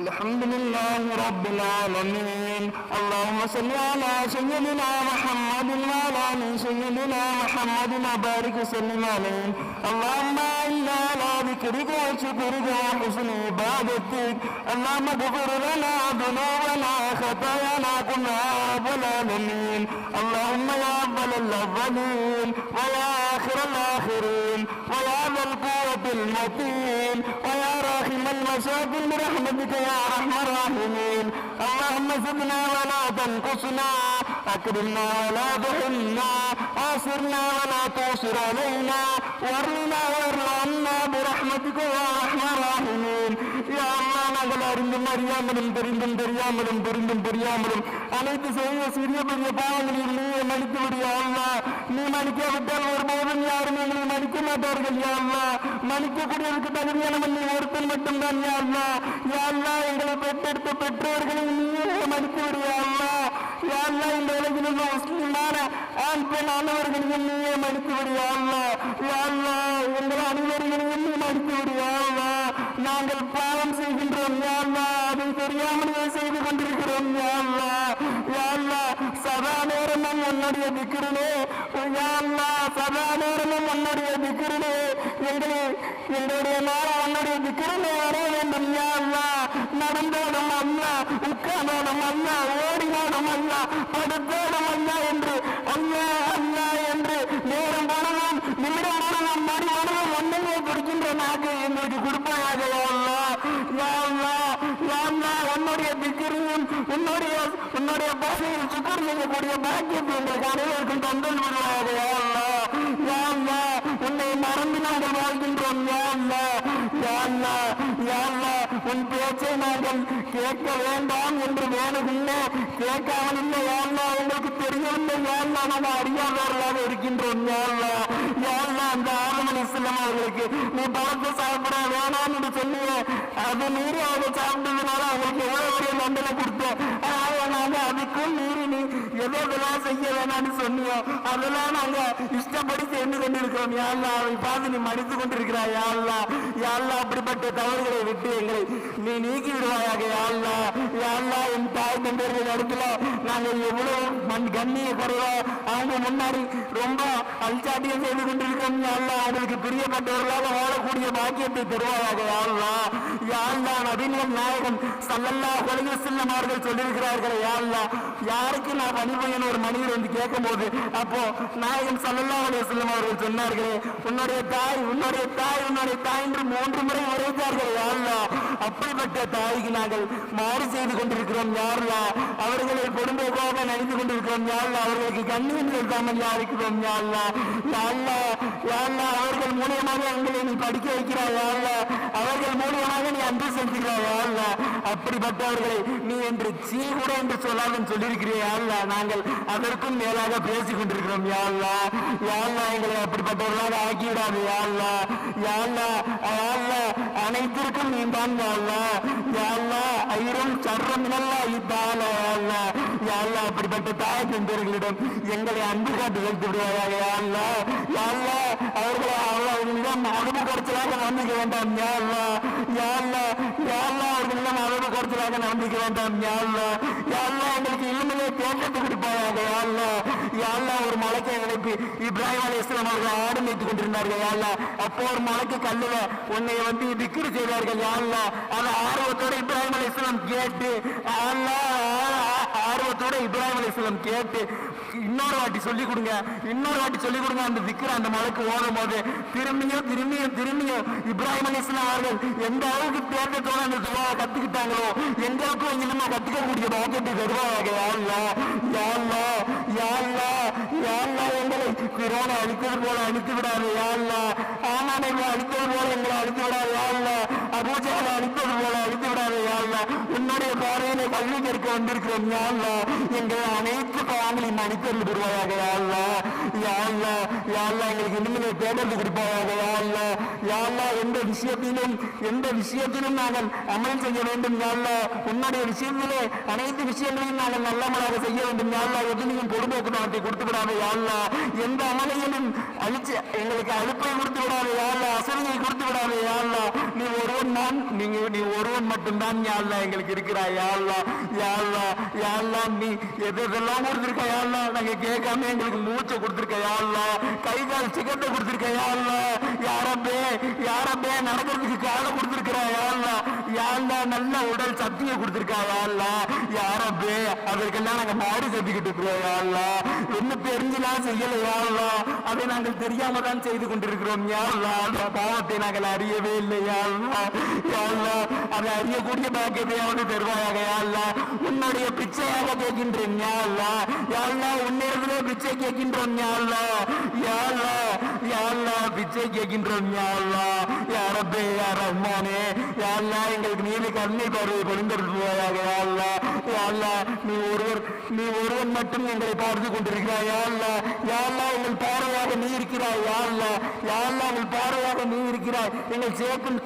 الحمد لله رب العالمين. اللهم صل على سيدنا محمد وعلى آل سيدنا محمد وبارك وسلم عليه. اللهم أنا على ذكرك وشكرك وحسن عبادتك. اللهم اغفر لنا ذنوبنا خطايانا كلها رب العالمين. اللهم يا اول الاولين ويا آخر الاخرين ويا ذا القوة المتين ويا راحم المساكين برحمتك يا أرحم الراحمين. اللهم زدنا ولا تنقصنا أكرمنا ولا تهنا آسرنا ولا تؤسر علينا وارنا وارض عنا برحمتك يا أرحم الراحمين. يا الله நாங்கள் அறிந்தும் அறியாமலும் தெரிந்தும் தெரியாமலும் தெரிந்தும் தெரியாமலும். அனைத்து செய்ய சிறிய பெரிய பாவங்களில் நீ மன்னித்து விடியா அல்லா. நீ மன்னிக்காவிட்டால் ஒருபோதும் யாரும் எங்களை மன்னிக்க மாட்டார்கள் யா மன்னிக்கக்கூடியவருக்கு தகுதியானவன் நீ ஒருத்தன் மட்டும்தான் யா அல்லா. எங்களை பெற்றெடுத்த பெற்றோர்களை நீ மன்னித்து விடியா அல்லா. யா இந்த உலகில் உள்ள முஸ்லிமான ஆண் பெண் அனைவர்களையும் நீயே மன்னித்து விடியா அல்லா. யா எங்கள் அனைவர்களையும் நீ மன்னித்து விடியா அல்லா. நாங்கள் உன்னுடைய திக்கிரிலே யா சதா நேரமும் உன்னுடைய திக்கிரிலே எங்களை எங்களுடைய நேரம் உன்னுடைய திக்கிரிலே வர வேண்டும் யாழ்லா நடந்தோடும் அல்லா உட்கார்ந்தோடும் அல்லா ஓடினோடும் அல்லா படுத்தோடும் அல்லா என்று அல்லா அல்லா என்று நேரம் போனதும் நிமிடம் போனதும் மறு போனதும் ஒன்றுமே கொடுக்கின்ற நாக்கு எங்களுக்கு கொடுப்பாயாக யா அல்லா யா அல்லா யா அல்லா உன்னுடைய திக்கிரியும் உன்னுடைய உன்னுடைய பாஷையில் சுக்கர் செய்யக்கூடிய பாக்கியத்தை எங்களுக்கு அனைவருக்கும் தந்தல் வருவாயாக யா உன்னை மறந்து நாங்கள் வாழ்கின்றோம். யா அல்லா யா உன் பேச்சை நாங்கள் கேட்க வேண்டாம் என்று வேணுகின்ற கேட்காமல் இல்லை யா உங்களுக்கு தெரியவில்லை. யா அல்லா நாங்கள் அறியாதவர்களாக இருக்கின்றோம். யா அல்லா யா அந்த ஆலமன் அவர்களுக்கு நீ பழத்தை சாப்பிட வேணாம்னு என்று அது மீறி அவங்க சாப்பிட்டதுனால அவங்களுக்கு எவ்வளவு பெரிய தண்டனை கொடுத்தோம் ஆனா நாங்க அதுக்கும் மீறி நீ எதோ இதெல்லாம் செய்ய வேணாம்னு சொன்னியோ அதெல்லாம் நாங்க இஷ்டப்படி செய்து கொண்டிருக்கிறோம். யாழ்லா அவை பார்த்து நீ மடித்து கொண்டிருக்கிறாய். யாழ்லா யாழ்லா அப்படிப்பட்ட தவறுகளை விட்டு எங்களை நீ நீக்கி விடுவாயாக. யாழ்லா யாழ்லா என் தாய் தந்தர்கள் இடத்துல நாங்கள் எவ்வளவு மண் கண்ணிய குறைவா அவங்க முன்னாடி ரொம்ப அல்சாட்டியம் செய்து கொண்டிருக்கிறோம். யாழ்லா அவங்களுக்கு பிரியப்பட்டவர்களாக வாழக்கூடிய பாக்கியத்தை தருவாயாக. யாழ்லா யாழ்லா நபிகள் நாயகன் சல்லல்லா கொலைய செல்லம் அவர்கள் சொல்லியிருக்கிறார்கள். யாழ்லா யாருக்கு நான் பணிபுரியன் ஒரு மனிதர் என்று கேட்கும் போது அப்போ நாயகன் சல்லல்லா கொலைய செல்லம் அவர்கள் சொன்னார்களே உன்னுடைய தாய் உன்னுடைய தாய் உன்னுடைய தாய் என்று மூன்று முறை உரைத்தார்கள். யாருலா அப்படிப்பட்ட தாய்க்கு நாங்கள் மாறு செய்து கொண்டிருக்கிறோம் யாருலா? அவர்களை கொடும்போக்காக நினைத்து கொண்டிருக்கிறோம் யாருலா? அவர்களுக்கு கண்ணியம் செலுத்தாமல் யாருக்கிறோம் யாருலா? யாருலா? யாருலா? அவர்கள் மூலியமாக எங்களை நீ படிக்க வைக்கிறாய் யாருலா? அவர்கள் மூலியமாக நீ அன்பு செலுத்துகிறாய் யாருலா? அப்படிப்பட்டவர்களை நீ என்று சீ கூட என்று சொல்லாமல் சொல்லியிருக்கிறீர்கள் நாங்கள் அதற்கும் மேலாக பேசிக் கொண்டிருக்கிறோம் யாழ்லா யாழ்லா எங்களை அப்படிப்பட்டவர்களாக ஆக்கிவிடாது யாழ்லா யாழ்லா யாழ்லா அனைத்திற்கும் நீ தான் யாழ்லா யாழ்லா ஐரும் சர்ரம் நல்லா இத்தால யாழ்லா யாழ்லா அப்படிப்பட்ட தாய் தந்தர்களிடம் எங்களை அன்பு காட்டு செலுத்தி விடுவாயாக யாழ்லா யாழ்லா அவர்களை அவர்களிடம் அனுபவ குறைச்சலாக நம்பிக்க வேண்டாம் யாழ்லா யாழ்லா யாழ்லா அவர்களிடம் அளவு கொடுத்ததாக நம்பிக்க வேண்டாம் யாழ்லா யாழ்லா எங்களுக்கு இளமையை தோட்டத்து கொடுப்பாயாக யாழ்லா யாழ்லா ஒரு மலைக்கு எங்களுக்கு இப்ராஹிம் அலி இஸ்லாம் அவர்கள் ஆடு மேய்த்து கொண்டிருந்தார்கள் யாழ்லா அப்போ ஒரு மலைக்கு கல்லுல உன்னை வந்து திக்கிரி செய்தார்கள் யாழ்லா அந்த ஆர்வத்தோடு இப்ராஹிம் அலி இஸ்லாம் கேட்டு யாழ்லா ஆர்வத்தோட இப்ராஹிம் அலி கேட்டு இன்னொரு வாட்டி சொல்லிக் கொடுங்க இன்னொரு வாட்டி சொல்லி கொடுங்க அந்த திக்கிற அந்த மலைக்கு ஓடும் போது திரும்பியும் திரும்பியும் திரும்பியும் இப்ராஹிம் அலி இஸ்லாம் அவர்கள் எந்த அளவுக்கு தேர்ந்தத்தோட அந்த துவாவை கத்துக்கிட்டாங்களோ எங்களுக்கும் இனிமே கத்துக்கக்கூடிய பாக்கியத்தை தருவாங்க யாழ்லா யாழ்லா யாழ்லா யாழ்லா எங்களை கொரோனா அழித்தது போல அழித்து விடாது யாழ்லா எங்களை அழித்தது போல எங்களை அழித்து விடாது யாழ்லா அபூஜாவை அழித்தது போல அழித்து விடாது யாழ்லா உன்னுடைய பாதையில கல்வி கற்க வந்திருக்கிறோம். யா எங்கள் அனைத்து பாவங்களையும் மன்னித்தருள் புரிவாயாக யாழ்லா யாழ்லா எங்களுக்கு இனிமேல் பேமெண்ட் கொடுப்பாங்க யாழ்லா யாழ்லா எந்த விஷயத்திலும் எந்த விஷயத்திலும் நாங்கள் அமல் செய்ய வேண்டும் யாழ்லா உன்னுடைய விஷயத்திலே அனைத்து விஷயங்களையும் நாங்கள் நல்லமலாக செய்ய வேண்டும் யாழ்லா எதுலையும் எதிலையும் நாட்டை கொடுத்து விடாத யாழ்லா எந்த அமலையிலும் அழிச்சு எங்களுக்கு அழுப்பை கொடுத்து விடாத யாழ்லா அல்லாஹ் கொடுத்து விடாத யாழ்லா நீ ஒருவன் தான் நீங்க நீ ஒருவன் மட்டும்தான் யாழ்லா எங்களுக்கு இருக்கிறாய் யாழ்லா யாழ்லா யா நீ எதெல்லாம் கொடுத்துருக்க யாழ்லா நாங்கள் கேட்காம எங்களுக்கு மூச்சை கொடுத்துருக்க யா கை கால் சிக்கத்தை கொடுத்துருக்க யா அல்லாஹ் யாரப்பே யாரப்பே நடக்கிறதுக்கு காலை கொடுத்துருக்கிற யாழ்ல அல்லாஹ் நல்ல உடல் சக்தியை கொடுத்திருக்கா யா அல்லாஹ் யாரப்பே அதற்கெல்லாம் நாங்க மாடு கட்டிக்கிட்டு இருக்கிறோம் யா அல்லாஹ் என்ன தெரிஞ்சுலாம் செய்யல யா அதை நாங்கள் தெரியாம தான் செய்து கொண்டிருக்கிறோம் யா அல்லாஹ் அந்த பாவத்தை நாங்கள் அறியவே இல்லை யா அல்லாஹ் அதை அறியக்கூடிய பாக்கியத்தையாவது தருவாயாக யா உன்னுடைய பிச்சையாக கேட்கின்றேன் யா யாழ்லா யா பிச்சை கேட்கின்றோம் யாழ்லா. யாழ்லா யாழ்லா பிச்சை கேட்கின்றோம் யாழ்லா. யாரப்பே யா அம்மானே யா எங்களுக்கு நீதி கருணை பார்வை பொழிந்தருள்வாயாக யாழ்லா. யாழ்லா யா நீ ஒருவர் நீ ஒருவன் மட்டும் எங்களை பார்த்து கொண்டிருக்கிறாய் யாழ்லா. யாழ்லா எங்கள் பார்வையாக நீ இருக்கிறாய் யாழ்லா. யாழ்லா உங்கள் எங்கள் பார்வையாக நீ இருக்கிறாய். எங்கள் சேர்க்கும்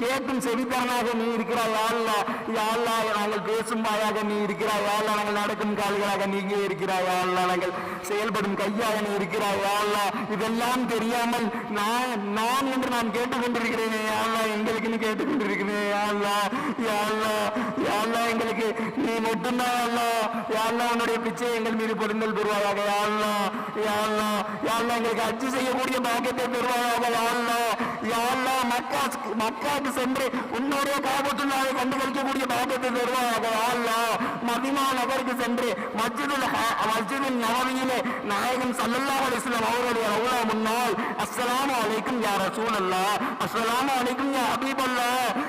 கேட்கும் செவித்தானாக நீ இருக்கிறாய் யாழ்லா யாழ்லா நாங்கள் பேசும் வாயாக நீ இருக்கிறாய் யாழ்லா நாங்கள் நடக்கும் கால்களாக நீங்க இருக்கிறாய் யாழ்லா நாங்கள் செயல்படும் கையாக நீ இருக்கிறாய் யாழ்லா. இதெல்லாம் தெரியாமல் நான் நான் என்று நான் கேட்டுக்கொண்டிருக்கிறேனே யாழ்லா எங்களுக்குன்னு கேட்டுக்கொண்டிருக்கிறேன் யாழ்லா யாழ்லா யாழ்லா எங்களுக்கு நீ மட்டும்தான் உன்னுடைய பிச்சை எங்கள் மீது பொருந்தல் பெறுவாயாக. யாழ்லா யாழ்லா யாழ்லா எங்களுக்கு அச்சு செய்யக்கூடிய பாக்கியத்தை பெறுவாயாக. யாழ்லா யாழ்லா மக்கா மக்காவுக்கு சென்று உன்னுடைய காபத்துள்ளாவை கண்டுகளிக்கக்கூடிய பாக்கியத்தை பெறுவாயாக. யாழ்லா மதிமா நகருக்கு சென்று மஸ்ஜிதுல் ஹ- மஸ்ஜிதுல் நவவியிலே நாயகன் சல்லல்லா அலிஸ்லாம் அவருடைய ரவுலா முன்னால் அஸ்லாம் அலைக்கும் யார் ரசூல் அல்லா அஸ்லாம் அலைக்கும் யா அல்லா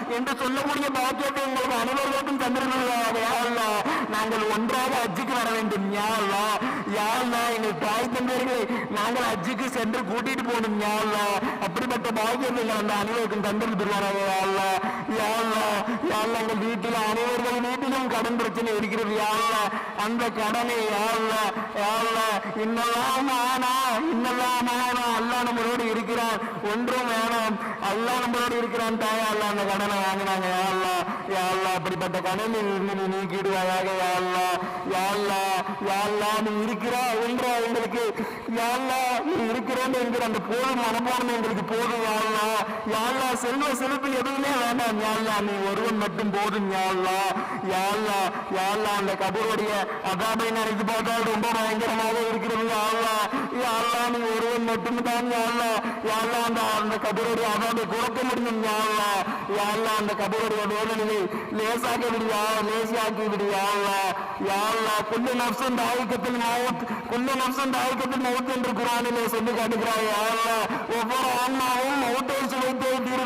என்று சொல்லக்கூடிய பாக்கியத்தை உங்களுக்கு அனைவருக்கும் தந்திருக்கிறார் யா அல்லாஹ் நாங்கள் ஒன்றாக அஜிக்கு வர வேண்டும். யா யாழ்லா எங்கள் தாய் தந்தையர்களை நாங்கள் அஜிக்கு சென்று கூட்டிட்டு போகணும். யா அப்படிப்பட்ட பாக்கியத்தை அந்த அனைவருக்கும் தந்திருக்கிறார்கள் யாழ்லா அல்லாஹ் யா வீட்டில் அனைவர்கள் வீட்டிலும் கடன் பிரச்சனை இருக்கிறது. யாழ்ல அந்த கடனை யா அல்லாஹ் இன்னெல்லாம் ஆனா இன்னெல்லாம் ஆனா அல்லாஹ் நம்மளோடு இருக்கிறான். ஒன்றும் வேணாம். அல்லா நம்மளோடு இருக்கிறான் தாயா. அந்த கடனை வாங்கினாங்க. யா அல்லாஹ் அப்படிப்பட்ட கடனில் இருந்து நீ நீக்கிடுவாயாக. யா அல்லாஹ் யா நீ இருக்கிறா ஒன்றா அவங்களுக்கு யா நீ இருக்கிறோம் என்கிற அந்த போதும் மனப்பான்மை எங்களுக்கு போதும் யா அல்லாஹ் செல்வ செலுத்து எதுவுமே வேண்டாம் யா நீ ஒருவன் மட்டும் போதும் யா அல்லாஹ் யா அல்லாஹ் யா அல்லாஹ் அந்த கபருடைய அதாபை நினைத்து பார்த்தால் ரொம்ப பயங்கரமாக இருக்கிறது யா அல்லாஹ் நீ ஒருவன் மட்டும் தான் யா யாழ்லா அந்த அந்த கபரோடு அதாபை குறக்க முடியும் யாழ்லா. யாழ்லா அந்த கபருடைய வேதனையை லேசாக்கி விடியா லேசியாக்கி விடியா யாழ்லா. குள்ள அல்லாஹ் குல்லு நப்சும் தாய்க்கத்தில் மவுத் குல்லு நப்சும் தாய்க்கத்தில் மவுத் என்று குரானிலே சொல்லி காட்டுகிறாய் யாழ்லா. ஒவ்வொரு ஆன்மாவும் மௌத்தை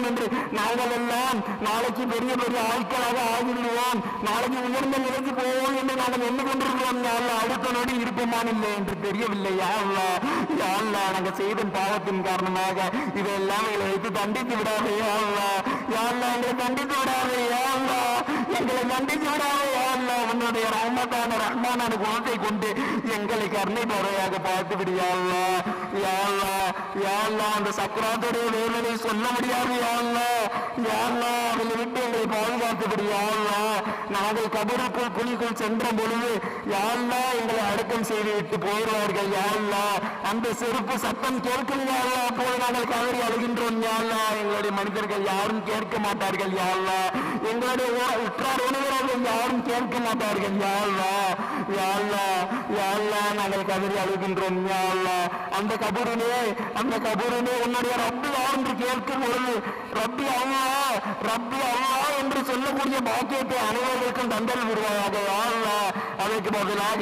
சுவைத்தே என்று நாங்கள் எல்லாம் நாளைக்கு பெரிய பெரிய ஆட்களாக ஆகிவிடுவோம். நாளைக்கு உயர்ந்த நிலைக்கு போவோம் என்று நாங்கள் எண்ணி கொண்டிருக்கிறோம் யாழ்லா அடுத்த நொடி இருப்போமான் இல்லை என்று தெரியவில்லை. யாழ்லா யாழ்லா நாங்கள் செய்த பாவத்தின் காரணமாக இதெல்லாம் எங்களை வைத்து தண்டித்து விடாதே யாழ்லா. யாழ்லா எங்களை தண்டித்து விடாதே யாழ்லா. எங்களை தண்டித்து விடாதே யாழ்லா. உன்னுடைய ரஹ்மத்தான ரஹ்மானான குணத்தை கொண்டு எங்களை கருணை பறவையாக பார்த்து விடியா யாழ்லாம் அந்த சக்கராத்துடைய வேதனை சொல்ல முடியாது யா அல்லாஹ். அதில் விட்டு எங்களை பாதுகாத்து விடியா நாங்கள் கபருக்குள் குழிக்குள் சென்ற பொழுது யா எங்களை அடக்கம் செய்து விட்டு போயிடுவார்கள் யாழ்லாம் அந்த செருப்பு சத்தம் கேட்கும் யா நாங்கள் கவரி அழுகின்றோம் யா எங்களுடைய மனிதர்கள் யாரும் கேட்க மாட்டார்கள் யா எங்களுடைய உற்றார் உணவர்கள் யாரும் கேட்க மாட்டார்கள். யா அல்லாஹ் யா அல்லாஹ் யா அல்லாஹ் நாங்கள் கதறி அழுகின்றோம். யா அந்த கபூரிலே அந்த கபூரிலே உன்னுடைய ரப்பு என்று கேட்கும் பொழுது ரப்பி அல்லாஹ் ரப்பி அல்லாஹ் என்று சொல்லக்கூடிய பாக்கியத்தை அனைவருக்கும் தந்தல் விடுவாயாக யா அல்லாஹ் அதற்கு பதிலாக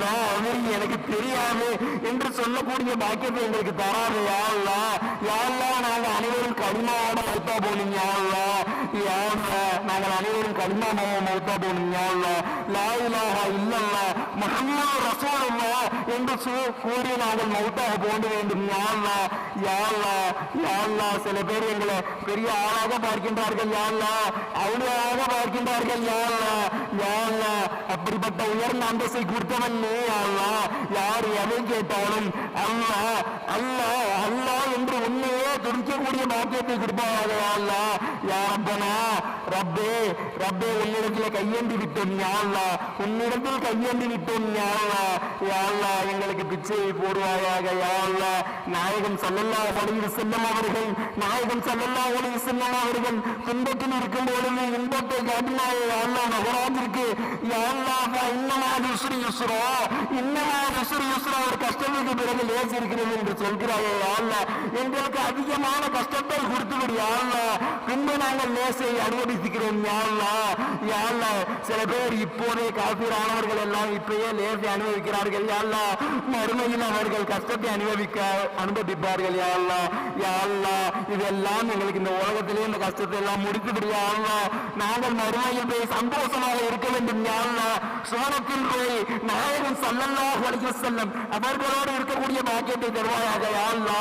லா அமரி எனக்கு தெரியாது என்று சொல்லக்கூடிய பாக்கியத்தை எங்களுக்கு தராது. யா அல்லாஹ் யா அல்லாஹ் நாங்கள் அனைவரும் கடிமாவோட மௌத்தா போனீங்க யா அல்லாஹ் யா நாங்கள் அனைவரும் கடிமா மௌத்தா போனீங்க யா அல்லாஹ் லா இலாஹா இல்லல்லாஹ் முஹம்மது என்று கூறி நாங்கள் மௌத்தாக போண்டு வேண்டும். யாழ்லா யாழ்லா யாழ்லா சில பேர் எங்களை பெரிய ஆளாக பார்க்கின்றார்கள். யாழ்லா அவ்வளவாக பார்க்கின்றார்கள். யாழ்லா யாழ்லா அப்படிப்பட்ட உயர்ந்த அந்தஸ்தை கொடுத்தவன் நீ யாழ்லா யார் எதை கேட்டாலும் அல்லா அல்லா அல்லா என்று உண்மை துடிக்கக்கூடிய பாக்கியத்தை கொடுப்பாங்க யாரப்பனா ரப்பே ரப்பே உன்னிடத்தில் கையேந்தி விட்டோம் யாழ்லா உன்னிடத்தில் கையேந்தி விட்டோம் யாழ்லா யாழ்லா எங்களுக்கு பிச்சையை போடுவாயாக யாழ்லா நாயகம் சல்லல்லா ஒளிவு செல்லும் அவர்கள் நாயகம் சல்லல்லா ஒளிவு செல்லும் அவர்கள் துன்பத்தில் இருக்கும் பொழுது இன்பத்தை காட்டினாயே யாழ்லா நகராஜிற்கு யாழ்லா இன்னமா யுஸ்ரி யுஸ்ரோ இன்னமா யுஸ்ரி யுஸ்ரோ ஒரு கஷ்டத்துக்கு பிறகு லேசி இருக்கிறது என்று சொல்கிறாயே யாழ்லா எங்களுக்கு அதிகமான கஷ்டத்தை கொடுத்துவிடு யாழ்லா பின்பு நாங்கள் லேசை அனுபவிக்கிறோம் யாழ்லா யாழ்லா சில பேர் இப்போதே காப்பீரானவர்கள் எல்லாம் இப்பயே லேசை அனுபவிக்கிறார்கள். யாழ்லா மறுமையில் அவர்கள் கஷ்டத்தை அனுபவிக்க அனுபவிப்பார்கள் யாழ்லா யாழ்லா இதெல்லாம் எங்களுக்கு இந்த உலகத்திலே இந்த கஷ்டத்தை எல்லாம் முடித்துவிடு. யாழ்லா நாங்கள் மறுமையில் போய் சந்தோஷமாக இருக்க வேண்டும். யாழ்லா சோனத்தில் போய் நாயகன் சல்லல்லாஹு வலிக செல்லம் அவர்களோடு இருக்கக்கூடிய பாக்கியத்தை தருவாயாக. யாழ்லா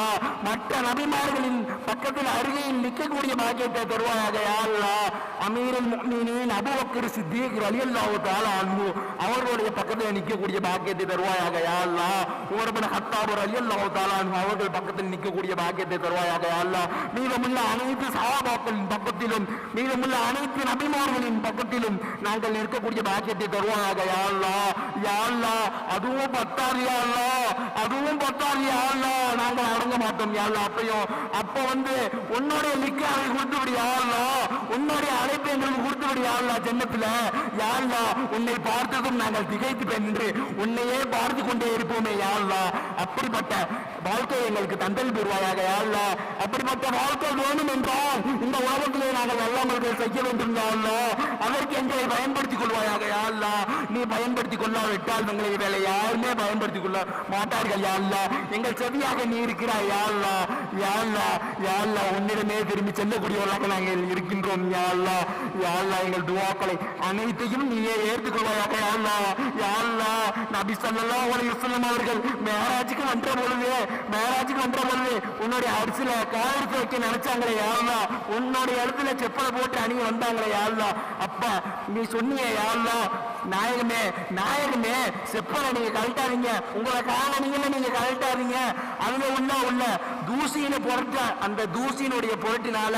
மற்ற நபிமார்களின் பக்கத்தில் அருகையில் நிற்கக்கூடிய பாக்கியத்தை தருவாயாக யாழ்லா அமீருல் மீனின் அபூபக்கர் சித்திக் ரலியல்லாஹு தஆலா அன்ஹு அவர்களுடைய பக்கத்தில் நிற்கக்கூடிய பாக்கியத்தை தருவாயாக யாழ்லா உமர் ஹத்தாபர் ஹத்தாப் ரலியல்லாஹு தஆலா அவர்கள் பக்கத்தில் நிற்கக்கூடிய பாக்கியத்தை தருவாயாக யாழ்லா மீதமுள்ள அனைத்து சகாபாக்களின் பக்கத்திலும் மீதமுள்ள அனைத்து நபிமார்களின் பக்கத்திலும் நாங்கள் நிற்கக்கூடிய பாக்கியத்தை தருவாயாக யாழ்லா யாழ்லா அதுவும் பத்தாது யாழ்லா அதுவும் பத்தாது யாழ்லா நாங்கள் அடங்க மாட்டோம் யாழ்லா அப்பையும் அப்ப வந்து உன்னுடைய லிக்க அவர்கள் கொடுத்து விடு உன்னுடைய அழைப்பு எங்களுக்கு கொடுத்து விடு யாழ்லா யாழ்லா உன்னை பார்த்ததும் நாங்கள் திகைத்து என்று உன்னையே பார்த்து கொண்டே இருப்போமே யாழ்லா அப்படிப்பட்ட வாழ்க்கை எங்களுக்கு தந்தல் பெறுவாயாக யாழ்லா அப்படிப்பட்ட வாழ்க்கை வேணும் என்றால் இந்த உலகத்திலே நாங்கள் நல்லமல்கள் செய்ய வேண்டும் யாழ்லா அதற்கு எங்களை பயன்படுத்திக் கொள்வாயாக யாழ்லா நீ பயன்படுத்திக் கொள்ளாவிட்டால் எங்களை வேலை யாருமே பயன்படுத்திக் கொள்ள மாட்டார்கள் யாழ்லா எங்கள் செவியாக நீ இருக்கிறாய் யாழ்லா யாழ்லா யாழ்லா உன்னிடமே திரும்பி செல்லக்கூடியவர்களாக நாங்கள் இருக்கின்றோம் யாழ்லா யாழ்லா எங்கள் துவாக்களை அனைத்தையும் நீயே ஏற்றுக்கொள்வாயாக யாழ்லா யாழ்லா. நபி சொல்லலாம் அலைஹி வஸல்லம் அவர்கள் மேராஜுக்கு வந்த பொழுது மேராஜுக்கு வந்த பொழுது உன்னுடைய அரிசில காவிரி வைக்க நினைச்சாங்களே யாழ்லா. உன்னுடைய இடத்துல செப்பலை போட்டு அணிய வந்தாங்களே யாழ்லா. அப்பா நீ சொன்னிய யாழ்லா நாயகமே நாயகமே செப்பலை நீங்க கழட்டாதீங்க. உங்களை கால நீங்க கழட்டாதீங்க. அதுல உள்ள உள்ள தூசியில பொருட்ட அந்த தூசியினுடைய பொருட்டினால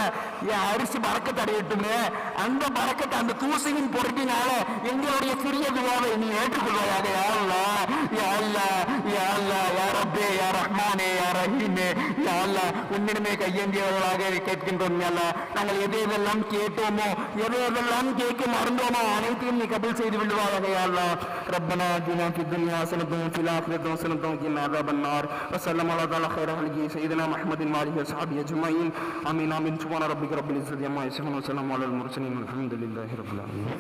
என் அரிசி பறக்கத்தை அடையட்டுமே. அந்த பறக்கத்தை அந்த தூசியின் பொருட்டினால எங்களுடைய சிறிய துவாவை நீ ஏற்றுக்கொள்வாயாக. யாழ்லா யாழ்லா யாழ்லா யா ரப்பே யா ரஹ்மானே யா ரஹீமே யாழ்லா உன்னிடமே கையேந்தியவர்களாக கேட்கின்றோம் யாழ்லா நாங்கள் எது எதெல்லாம் கேட்டோமோ எது எதெல்லாம் கேட்க மறந்தோமோ அனைத்தையும் நீ கபல் செய்து விடுவாயாக யாழ்லா ربنا آتنا في الدنيا حسنة وفي الآخرة حسنة وقنا عذاب النار وسلم على تعالى خير خلقه سيدنا محمد وآله وصحبه أجمعين آمين آمين سبحان ربك رب العزة عما يصفون وسلام على المرسلين والحمد لله رب العالمين